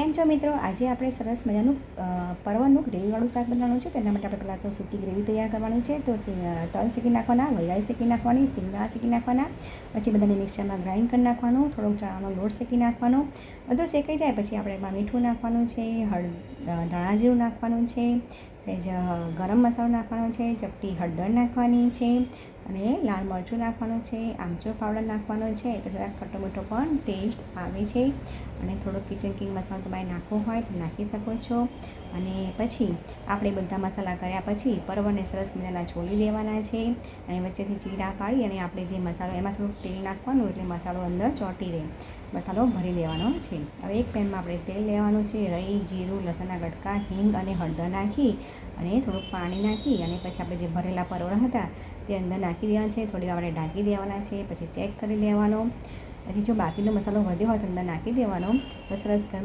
કેમ છો મિત્રો? આજે આપણે સરસ મજાનું અ, પરવળનું ગ્રેવીવાળું શાક બનાવવાનું છે. તેના માટે આપણે પહેલાં તો સૂકી ગ્રેવી તૈયાર કરવાની છે. તો તલ શેકી નાખવાના વરિયાળી શેકી નાખવાની સિંગદાણા શેકી નાખવાના પછી બધાને મિક્સરમાં ગ્રાઇન્ડ કરી નાખવાનું થોડોક ચણાનો લોટ શેકી નાખવાનો. બધું શેકાઈ જાય પછી આપણે એમાં મીઠું નાખવાનું છે હળ ધાણા જીરું નાખવાનું છે સહેજ ગરમ મસાલો નાખવાનો છે ચપટી હળદર નાખવાની છે અને લાલ મરચું નાખવાનું છે આમચૂર પાવડર નાખવાનો છે. એટલે થોડાક ખટ્ટો મીઠો પણ ટેસ્ટ આવે છે. અને થોડો કિચન કિંગ મસાલો તમારે નાખવો હોય તો નાખી શકો છો. અને પછી આપણે બધા મસાલા કર્યા પછી પરવળને સરસ મજાના છોલી દેવાના છે. અને વચ્ચેથી ચીરા પાડી અને આપણે જે મસાલો, એમાં થોડુંક તેલ નાખવાનું એટલે મસાલો અંદર ચોંટી રહે. મસાલો ભરી દેવાનો છે. હવે એક પેનમાં આપણે તેલ લેવાનું છે. રઈ જીરું, લસણના ગટકા, હિંગ અને હળદર નાખી અને થોડુંક પાણી નાખી અને પછી આપણે જે ભરેલા પરવળ હતા તે અંદર નાખી દેવાના છે. થોડી આપણે ઢાંકી દેવાના છે. પછી ચેક કરી લેવાનો. પછી જો બાકીનો મસાલો વધ્યો હોય તો અંદર નાખી દેવાનો. તો સરસ ગરમા